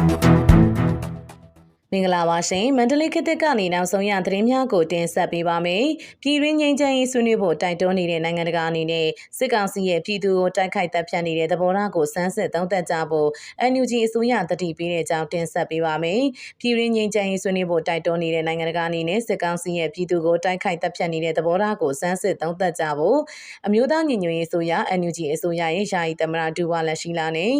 Thank you. မင်္ဂလာပါရှင်မန္တလေးခေတ်သစ်ကနေနောက်ဆုံးရသတင်းများကိုတင်ဆက်ပေးပါမယ်။ပြည်တွင်းငြိမ်းချမ်းရေးဆွေးနွေးဖို့တိုက်တွန်းနေတဲ့နိုင်ငံတကာအနေနဲ့စစ်ကောင်စီရဲ့ပြည်သူကိုတိုက်ခိုက်တပ်ဖြတ်နေတဲ့သဘောထားကိုစမ်းစစ်သုံးသပ်ကြဖို့ NUG အစိုးရတတိပေးတဲ့အကြောင်းတင်ဆက်ပေးပါမယ်။ပြည်တွင်းငြိမ်းချမ်းရေးဆွေးနွေးဖို့တိုက်တွန်းနေတဲ့နိုင်ငံတကာအနေနဲ့စစ်ကောင်စီရဲ့ပြည်သူကိုတိုက်ခိုက်တပ်ဖြတ်နေတဲ့သဘောထားကိုစမ်းစစ်သုံးသပ်ကြဖို့အမျိုးသားညီညွတ်ရေးအစိုးရ NUG အစိုးရရဲ့ယာယီသမရဒူဝါလက်ရှိလာနဲ့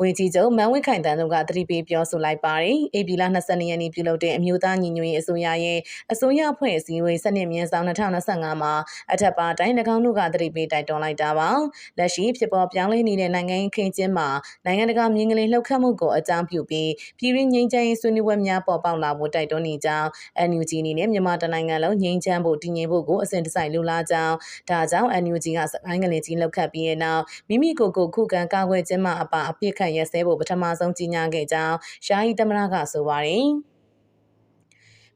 ဝန်ကြီးချုပ်မန်ဝင်းခိုင်တန်းတို့ကတတိပေးပြောဆိုလိုက်ပါတယ်။ AP လ22ရက်နေ့ပြုလုပ်တဲ့အမျိုးသားညီညွတ်ရေးအစိုးရရဲ့အစိုးရဖွဲ့အစည်းအဝေးစနစ်မြင်းဆောင်2025မှာအထက်ပါတိုင်း၎င်းတို့ကတတိပေးတိုက်တွန်းလိုက်တာပါ။လက်ရှိဖြစ်ပေါ်ပြောင်းလဲနေတဲ့နိုင်ငံရေးခင်းကျင်းမှာနိုင်ငံတကာမြင်းကလေးလှုပ်ခတ်မှုကိုအကြောင်းပြုပြီးပြည်ရင်းငြိမ်းချမ်းရေးဆွေးနွေးပွဲများပေါ်ပေါက်လာဖို့တိုက်တွန်းနေကြောင်း NUG အနေနဲ့မြန်မာတိုင်းနိုင်ငံလုံးငြိမ်းချမ်းဖို့တည်ငြိမ်ဖို့ကိုအစဉ်တစိုက်လိုလားကြောင်းဒါကြောင့် NUG ကစကိုင်းကလေးကြီးလှုပ်ခတ်ပြီးတဲ့နောက်မိမိကိုယ်ကိုခုခံကာကွယ်ခြင်းမှအပအပြစ်ခတ်ရဲစဲဖို့ပထမဆုံးကြီးညာခဲ့ကြောင်းရှားဟီသမရကဆိုပါတယ်။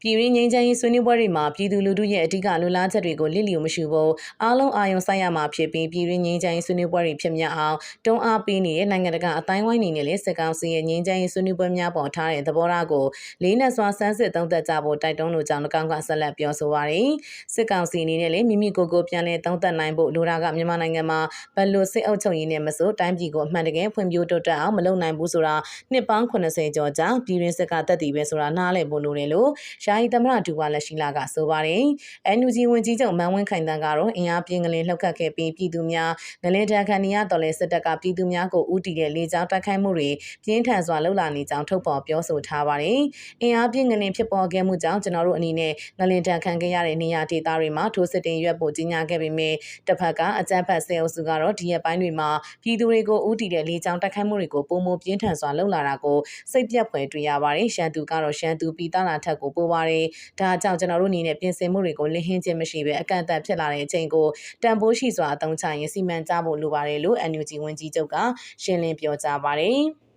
ပြည်ရင်းငြိမ်းချမ်းရေးဆွေးနွေးပွဲတွေမှာပြည်သူလူထုရဲ့အဓိကလူလားချက်တွေကိုလစ်လျူမရှုဖို့အားလုံးအာရုံစိုက်ရမှာဖြစ်ပြီးပြည်ရင်းငြိမ်းချမ်းရေးဆွေးနွေးပွဲတွေဖြစ်မြောက်အောင်တွန်းအားပေးနေတဲ့နိုင်ငံတကာအတိုင်းဝိုင်းနေနဲ့လည်းစစ်ကောင်စီရဲ့ငြိမ်းချမ်းရေးဆွေးနွေးပွဲများပေါ်ထားတဲ့သဘောထားကိုလေးနက်စွာစမ်းစစ်သုံးသပ်ကြဖို့တိုက်တွန်းလိုကြောင်း၎င်းကဆက်လက်ပြောဆိုပါရယ်စစ်ကောင်စီအနေနဲ့လည်းမိမိကိုယ်ကိုပြန်လည်သုံးသပ်နိုင်ဖို့လိုတာကမြန်မာနိုင်ငံမှာဘယ်လိုစစ်အုပ်ချုပ်ရေးနဲ့မဆိုတိုင်းပြည်ကိုအမှန်တကယ်ဖွံ့ဖြိုးတိုးတက်အောင်မလုပ်နိုင်ဘူးဆိုတာနှစ်ပေါင်း80ကျော်ကြာပြည်ရင်းစစ်ကတက်တည်ပဲဆိုတာနားလည်ဖို့လိုတယ်လို့ယာယီသမရဒူဝါလက်ရှိလာကဆိုပါတယ်။ NUG ဝန်ကြီးချုပ်မန်ဝင်းခိုင်တန်းကတော့အင်အားပြင်းကလေးလှုပ်ခတ်ခဲ့ပြီးပြည်သူများငလင်တန်ခန်နီရတော်လဲစစ်တပ်ကပြည်သူများကိုဥတီတဲ့လေကြောင်းတိုက်ခိုက်မှုတွေပြင်းထန်စွာလှုပ်လာနေကြောင်းထုတ်ဖော်ပြောဆိုထားပါတယ်။အင်အားပြင်းငလင်ဖြစ်ပေါ်ခဲ့မှုကြောင့်ကျွန်တော်တို့အနေနဲ့ငလင်တန်ခံခဲ့ရတဲ့နေရာဒေသတွေမှာထိုးစစ်တင်ရွက်ဖို့ကြီးညာခဲ့ပေမဲ့တစ်ဖက်ကအကြမ်းဖက်ဆဲအုပ်စုကတော့ဒီရက်ပိုင်းတွေမှာပြည်သူတွေကိုဥတီတဲ့လေကြောင်းတိုက်ခိုက်မှုတွေကိုပုံမပြင်းထန်စွာလှုပ်လာတာကိုစိတ်ပြက်ဖွယ်တွေ့ရပါတယ်။ရှမ်းသူကတော့ရှမ်းသူပြည်သားလာထက်ကိုပိုပါတယ်။ဒါကြောင့်ကျွန်တော်တို့အနေနဲ့ပြင်ဆင်မှုတွေကိုလင်းဟင်းခြင်းမရှိဘဲအကန့်အသတ်ဖြစ်လာတဲ့အချိန်ကိုတန်ဖိုးရှိစွာအသုံးချရင်စီမံကြဖို့လိုပါတယ်လို့ NUG ဝန်ကြီးချုပ်ကရှင်းလင်းပြောကြားပါတယ်။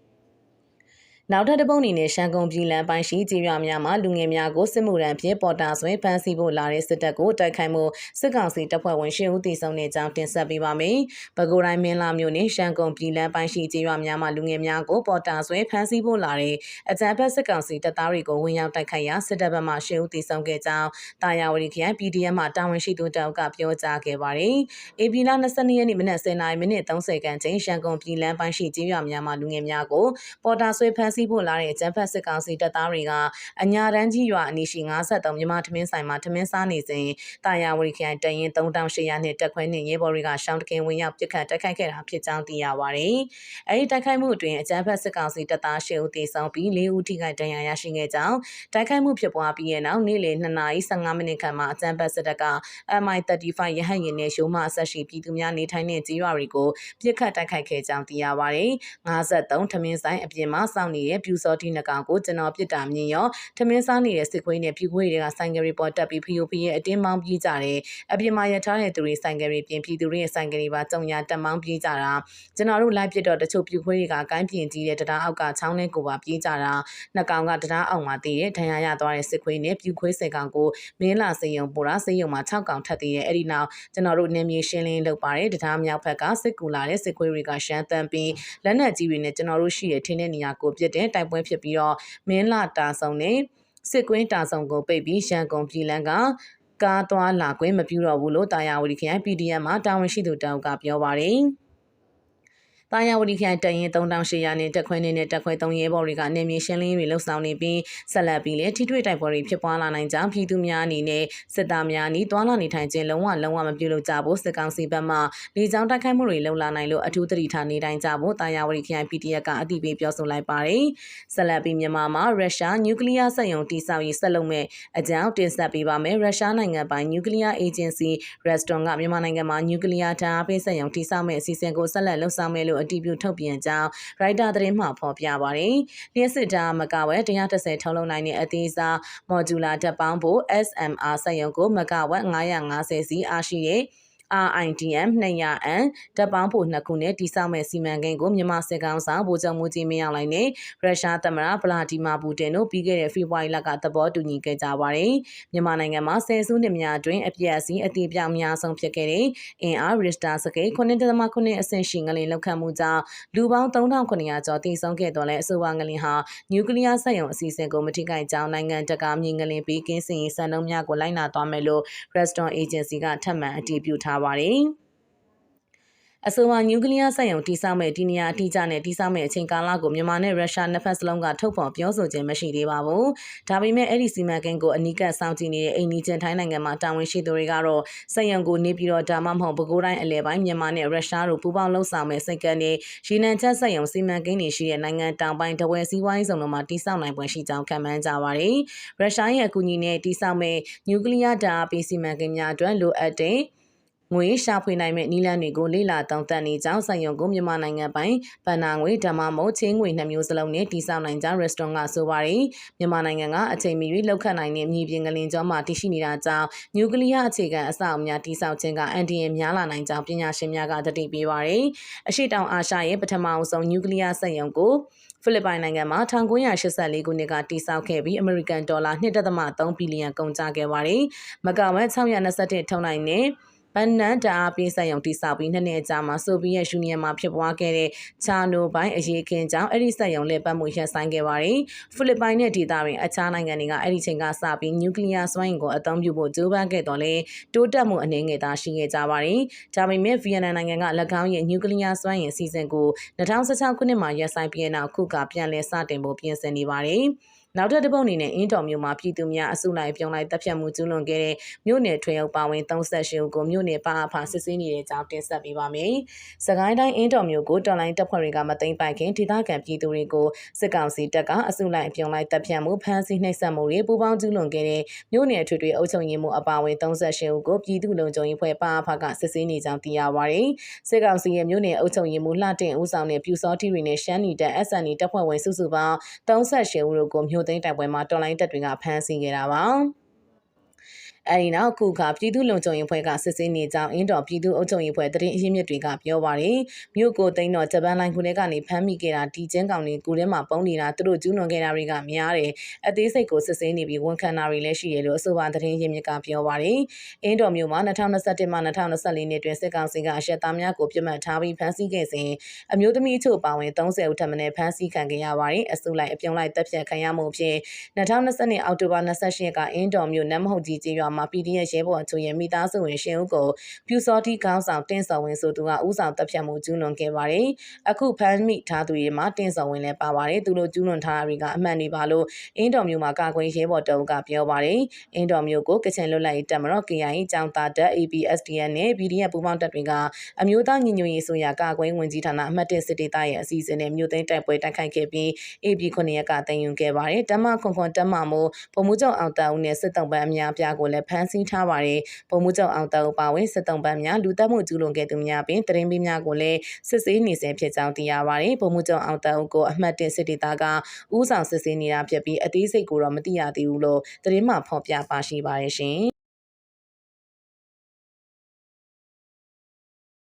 နောက်ထပ်တစ်ပုတ်အနေနဲ့ရှမ်းကုန်းပြည်လမ်းပိုင်းရှိကြေးရွာများမှာလူငယ်များကိုစစ်မှုရန်ဖြစ်ပေါ်တာဆွဲဖမ်းဆီးဖို့လာတဲ့စစ်တပ်ကိုတိုက်ခိုက်မှုစစ်ကောင်စီတပ်ဖွဲ့ဝင်ရှင်းဦးတည်ဆုံနေကြောင်းတင်ဆက်ပေးပါမယ်။ပဲခူးတိုင်းမင်းလာမြို့နယ်ရှမ်းကုန်းပြည်လမ်းပိုင်းရှိကြေးရွာများမှာလူငယ်များကိုပေါ်တာဆွဲဖမ်းဆီးဖို့လာတဲ့အကြမ်းဖက်စစ်ကောင်စီတပ်သားတွေကိုဝင်ရောက်တိုက်ခိုက်ရာစစ်တပ်ဘက်မှရှင်းဦးတည်ဆုံခဲ့ကြောင်းတာယာဝတီခရိုင် PDF မှတာဝန်ရှိသူတအုပ်ကပြောကြားခဲ့ပါတယ်။ AP လ22ရက်နေ့မနက်10:30မိနစ်30ခန်းချိန်ရှမ်းကုန်းပြည်လမ်းပိုင်းရှိကြေးရွာများမှာလူငယ်များကိုပေါ်တာဆွဲဖမ်းဆီးဖို့လာတဲ့ကျန်းဖက်စစ်ကောင်စီတပ်သားတွေကအညာတန်းကြီးရွာအနီးရှိ53မြမထမင်းဆိုင်မှာထမင်းစားနေစဉ်တာယာဝတီခရိုင်တရင်3800နဲ့တက်ခွဲနှင့်ရဲဘော်တွေကရှောင်းတကင်ဝင်ရောက်ပစ်ခတ်တိုက်ခိုက်ခဲ့တာဖြစ်ကြောင်းသိရပါတယ်။အဲဒီတိုက်ခိုက်မှုအတွင်းအကြမ်းဖက်စစ်ကောင်စီတပ်သား10ဦးသေဆုံးပြီး4ဦးထိခိုက်ဒဏ်ရာရရှိခဲ့ကြောင်းတိုက်ခိုက်မှုဖြစ်ပွားပြီးတဲ့နောက်နေ့လယ်2:15မိနစ်ခန့်မှာအကြမ်းဖက်စစ်တပ်က MI35 ရဟတ်ယာဉ်နဲ့ရှိုးမအဆက်ရှိပြည်သူများနေထိုင်တဲ့ကြေးရွာတွေကိုပစ်ခတ်တိုက်ခိုက်ခဲ့ကြောင်းသိရပါတယ်။53ထမင်းဆိုင်အပြင်မှာစောင့်နေတဲ့ပြူစောတိနှကောင်ကိုကျွန်တော်ပြစ်တာမြင်ရောထမင်းစားနေတဲ့စစ်ခွေးနဲ့ပြူခွေးတွေကဆိုင်ကယ်ရီပေါ်တက်ပြီးဖီယိုဖီရဲ့အတင်းမောင်းပြေးကြတယ်အပြင်မှာရထားတဲ့သူတွေဆိုင်ကယ်ရီပြင်ပြည်သူတွေရဲ့ဆိုင်ကယ်ရီပါကြုံရတက်မောင်းပြေးကြတာကျွန်တော်တို့လိုက်ပြတော့တချို့ပြူခွေးတွေကကိုင်းပြင်ကြီးတဲ့တရားအောက်ကချောင်းနဲ့ကိုပါပြေးကြတာနှစ်ကောင်ကတရားအောက်မှာတည်တဲ့ဒဏ်ရာရသွားတဲ့စစ်ခွေးနဲ့ပြူခွေးစေကောင်ကိုမင်းလာစေယုံပိုတာစေယုံမှာ6ကောင်ထပ်တည်တဲ့အဲ့ဒီနောက်ကျွန်တော်တို့နေမြေရှင်းလင်းလုပ်ပါတယ်တရားမြောက်ဘက်ကစစ်ကူလာတဲ့စစ်ခွေးတွေကရှမ်းတန်းပြီးလက်နက်ကြီးတွေနဲ့ကျွန်တော်တို့ရှိတဲ့ထင်းတဲ့နေရာကိုပြစ်တဲ့တိုက်ပွဲဖြစ်ပြီးတော့မင်းလာတာဆောင်နဲ့စစ်ကွင်းတာဆောင်ကိုပိတ်ပြီးရန်ကုန်ပြည်လန်းကကားသွားလာခွင့်မပြုတော့ဘူးလို့တာယာဝတီခရိုင် PDM မှာတာဝန်ရှိသူတောက်ကပြောပါတယ်။ တာယာဝတီခရိုင်တရင်3800နဲ့တက်ခွဲနေနဲ့တက်ခွဲ3ရဲဘော်တွေကနေမြေရှင်းလင်းတွေလှုပ်ဆောင်နေပြီးဆက်လက်ပြီးလည်းထိတွေ့တိုက်ပွဲတွေဖြစ်ပွားလာနိုင်ကြောင်းပြည်သူများအနေနဲ့စစ်သားများနီးတွာလာနေထိုင်ခြင်းလုံးဝလုံးဝမပြုလုပ်ကြဖို့စစ်ကောင်စီဘက်မှလေကြောင်းတိုက်ခိုက်မှုတွေလုပ်လာနိုင်လို့အထူးသတိထားနေတိုင်းကြဖို့တာယာဝတီခရိုင် PDF ကအသိပေးပြောဆိုလိုက်ပါတယ်။ဆက်လက်ပြီးမြန်မာမှာရုရှားနျူကလ িয়ার စက်ရုံတိစောက်ရေးဆက်လုပ်မဲ့အကြောင်းတင်ဆက်ပေးပါမယ်။ရုရှားနိုင်ငံပိုင်နျူကလ িয়ার အေဂျင်စီရက်စတွန်ကမြန်မာနိုင်ငံမှာနျူကလ িয়ার ဓာတ်အားပေးစက်ရုံတိစောက်မဲ့အစီအစဉ်ကိုဆက်လက်လှုပ်ဆောင်မယ်လို့ အတည်ပြုထုတ်ပြန်ကြောင်းရိုက်တာသတင်းမှဖော်ပြပါတယ်။လျှက်စစ်ဓာတ်မကဝဲ130ထုတ်လုပ်နိုင်တဲ့အသေးစားမော်ဂျူလာဓာတ်ပေါင်းဖို့ SMR စက်ရုံကိုမကဝက်950စီအားရှိတဲ့ RIDM 200အန်တပ်ပေါင်းဖို့နှစ်ခုနဲ့တိစောက်မဲ့စီမံကိန်းကိုမြန်မာစစ်ကောင်ဆောင်ဗိုလ်ချုပ်မူကြီးမင်းအောင်လှိုင်နဲ့ရုရှားသမ္မတဗလာဒီမာပူတင်တို့ပြီးခဲ့တဲ့ဖေဖော်ဝါရီလကသဘောတူညီခဲ့ကြပါတယ်။မြန်မာနိုင်ငံမှာဆယ်စုနှစ်များအတွင်းအပြည့်အစည်အတိအပြောင်များဆုံးဖြစ်ခဲ့တဲ့အင်အားရစ်စတာစကေ9.9အဆင့်ရှိငလင်လောက်ခတ်မှုကြောင့်လူပေါင်း3900ကျော်တိစုံခဲ့တော်လဲအဆိုပါငလင်ဟာနျူကလ িয়ার စက်ရုံအစီအစဉ်ကိုမထိခိုက်ကြောင်းနိုင်ငံတကာမြေငလင်ပြီးကင်းစင်ရေးစံနှုန်းများကိုလိုက်နာသွားမယ်လို့ Reston Agency ကထပ်မံအတည်ပြုထာပါတယ်။အဆိုပါနျူကလ িয়ার စက်ရုံတိစောက်မဲ့ဒီနေရာအတိအကျနဲ့တိစောက်မဲ့အချိန်ကာလကိုမြန်မာနဲ့ရုရှားနှစ်ဖက်စလုံးကထုတ်ဖော်ပြောဆိုခြင်းမရှိသေးပါဘူး။ဒါပေမဲ့အဲ့ဒီစီမံကိန်းကိုအနီးကပ်စောင့်ကြည့်နေတဲ့အိန္ဒိယထိုင်းနိုင်ငံမှာတာဝန်ရှိသူတွေကတော့စက်ရုံကိုနေပြည်တော်ဒါမှမဟုတ်ပဲခူးတိုင်းအလဲပိုင်းမြန်မာနဲ့ရုရှားတို့ပူးပေါင်းလှုပ်ဆောင်မဲ့စိတ်ကနေရေနံချက်စက်ရုံစီမံကိန်းတွေရှိတဲ့နိုင်ငံတောင်ပိုင်းတဝဲစည်းဝိုင်းဆောင်တို့မှာတိစောက်နိုင်ပွင့်ရှိကြောင်းခံမှန်းကြပါတယ်။ရုရှားရဲ့အကူအညီနဲ့တိစောက်မဲ့နျူကလ িয়ার ဓာတ်အားပေးစီမံကိန်းများအတွက်လိုအပ်တဲ့ ငွေရှာဖွေနိုင်မဲ့နည်းလမ်းတွေကိုလေ့လာတောင်းတနေကြောင်းဆိုင်ရုံကိုမြန်မာနိုင်ငံပိုင်ဗန်နာငွေဓမ္မမို့ချင်းငွေနှမျိုးစလုံးနဲ့တည်ဆောက်နိုင်ကြောင်း restaurant ကဆိုပါတယ်မြန်မာနိုင်ငံကအချိန်မီလောက်ခတ်နိုင်တဲ့မြေပြင်ကလင်ကျောမှာတည်ရှိနေတာကြောင့်နျူကလ িয়ার အခြေခံအဆောက်အအုံများတည်ဆောက်ခြင်းကအန်တီယံများလာနိုင်ကြောင်းပညာရှင်များကတတိပေးပါတယ်အရှိတောင်အာရှရဲ့ပထမအဆုံးနျူကလ িয়ার စက်ရုံကိုဖိလစ်ပိုင်နိုင်ငံမှာ1984ခုနှစ်ကတည်ဆောက်ခဲ့ပြီးအမေရိကန်ဒေါ်လာ1.3ဘီလီယံကုန်ကျခဲ့ပါတယ်။မကာဝမ်621ထုံနိုင်တဲ့ ဘန်နန်တာအပေးဆက်ရုံတိစောက်ပြီးနှစ်နှစ်ကြာမှာဆိုဗီယက်ယူနီယံမှာဖြစ်ပွားခဲ့တဲ့ချာနိုဘိုင်းအရေးခင်းကြောင့်အဲ့ဒီဆက်ရုံလက်ပတ်မှုရပ်ဆိုင်းခဲ့ပါတယ်။ဖိလစ်ပိုင်နဲ့ဒေသတွင်အခြားနိုင်ငံတွေကအဲ့ဒီချိန်ကစပြီးနျူကလ িয়ার စွမ်းအင်ကိုအသုံးပြုဖို့ကြိုးပမ်းခဲ့တော့လေတိုးတက်မှုအနေငယ်သာရှိခဲ့ကြပါတယ်။ဒါပေမဲ့ဗီယက်နမ်နိုင်ငံက၎င်းရဲ့နျူကလ িয়ার စွမ်းအင်အစီအစဉ်ကို2016ခုနှစ်မှာရပ်ဆိုင်းပြီးနောက်ခုကပြန်လည်စတင်ဖို့ပြင်ဆင်နေပါတယ်။ နောက်ထပ်တစ်ပုတ်အနေနဲ့အင်းတော်မြို့မှာပြည်သူများအစုလိုက်ပြုံလိုက်တပ်ဖြတ်မှုကျူးလွန်ခဲ့တဲ့မြို့နယ်ထွေအုပ်ပါဝင်38ဦးကိုမြို့နယ်ပါအဖစစ်ဆေးနေတဲ့အကြောင်းတင်ဆက်ပေးပါမယ်။စကိုင်းတိုင်းအင်းတော်မြို့ကိုတော်လိုင်းတပ်ဖွဲ့တွေကမသိမ်းပိုက်ခင်ဒေသခံပြည်သူတွေကိုစစ်ကောင်စီတပ်ကအစုလိုက်ပြုံလိုက်တပ်ဖြတ်မှုဖမ်းဆီးနှိပ်စက်မှုတွေပူးပေါင်းကျူးလွန်ခဲ့တဲ့မြို့နယ်ထွေထွေအုပ်ချုပ်ရေးမှုအပါဝင်38ဦးကိုပြည်သူ့လုံခြုံရေးဖွဲ့ပါအဖကစစ်ဆေးနေကြောင်းသိရပါတယ်။စစ်ကောင်စီရဲ့မြို့နယ်အုပ်ချုပ်ရေးမှုလှတင်ဦးဆောင်တဲ့ပြူစောတိတွေနဲ့ရှမ်းနီတပ် SND တပ်ဖွဲ့ဝင်စုစုပေါင်း38ဦးတို့ကိုမြို့သိမ်းတိုက်ပွဲမှာတော်လိုင်းတပ်တွေကဖမ်းဆီးခဲ့တာပါ။ အဲဒီနောက်ခုခါပြည်သူ့လုံခြုံရေးဖွဲ့ကစစ်ဆေးနေကြောင်းအင်းတော်ပြည်သူ့အုပ်ချုပ်ရေးဖွဲ့တရင်အရင်းမြစ်တွေကပြောပါတယ်မြို့ကိုသိန်းတော်ဂျပန်လိုင်းခုထဲကနေဖမ်းမိခဲ့တာဒီကျင်းကောင်တွေကိုထဲမှာပုံနေတာသူတို့ကျူးလွန်ခဲ့တာတွေကများတယ်အသေးစိတ်ကိုစစ်ဆေးနေပြီးဝန်ခံတာတွေလည်းရှိတယ်လို့အဆိုပါတရင်ရင်းမြစ်ကပြောပါတယ်အင်းတော်မြို့မှာ2021မှ2024နှစ်တွင်စစ်ကောင်စီကအရက်သားများကိုပြစ်မှတ်ထားပြီးဖမ်းဆီးခဲ့စဉ်အမျိုးသမီးချို့ပါဝင်30ဦးထပ်မံဖမ်းဆီးခံခဲ့ရပါတယ်အစုလိုက်အပြုံလိုက်တပ်ဖြတ်ခံရမှုဖြင့်2020အောက်တိုဘာ28ရက်ကအင်းတော်မြို့နမ်မဟုတ်ကြီးကျေးရွာမှာ PDF ရဲဘော်အချို့ရဲ့မိသားစုဝင်ရှင်ဦးကိုပြူစောတိခေါင်းဆောင်တင်းစော်ဝင်ဆိုသူကဥဆောင်တပ်ဖြတ်မှုကျူးလွန်ခဲ့ပါတယ်။အခုဖမ်းမိထားသူတွေမှာတင်းစော်ဝင်လည်းပါပါတယ်။သူတို့ကျူးလွန်ထားတာတွေကအမှန်တွေပါလို့အင်းတော်မျိုးမှာကာကွယ်ရဲဘော်တအုပ်ကပြောပါတယ်။အင်းတော်မျိုးကိုကချင်လွတ်လပ်ရေးတပ်မတော် KIA ကြောင်တာတပ် ABSDN နဲ့ PDF ပူးပေါင်းတပ်တွေကအမျိုးသားညီညွတ်ရေးဆိုရာကာကွယ်ဝင်ကြီးဌာနအမှတ်1စစ်ဒေသရဲ့အစီအစဉ်နဲ့မြို့သိမ်းတိုက်ပွဲတိုက်ခိုက်ခဲ့ပြီး AB 9ရက်ကတင်ယူခဲ့ပါတယ်။တမခွန်ခွန်တမမိုးဗိုလ်မှူးချုပ်အောင်တာဦးနဲ့စစ်တုံးပန်းအများပြားကိုလည်းဖမ်းဆီးထားပါတယ်။ပုံမှုချုပ်အောင်တောက်ပါဝင်စစ်တုံးပန်းများလူတက်မှုကျူးလွန်ခဲ့သူများပင်တရင်ပေးများကိုလည်းစစ်ဆေးနေဆဲဖြစ်ကြောင်းသိရပါတယ်။ပုံမှုချုပ်အောင်တောက်ကိုအမှတ်1စစ်ဒေသကဥဆောင်စစ်ဆေးနေတာဖြစ်ပြီးအသေးစိတ်ကိုတော့မသိရသေးဘူးလို့သတင်းမှဖော်ပြပါရှိပါတယ်ရှင်။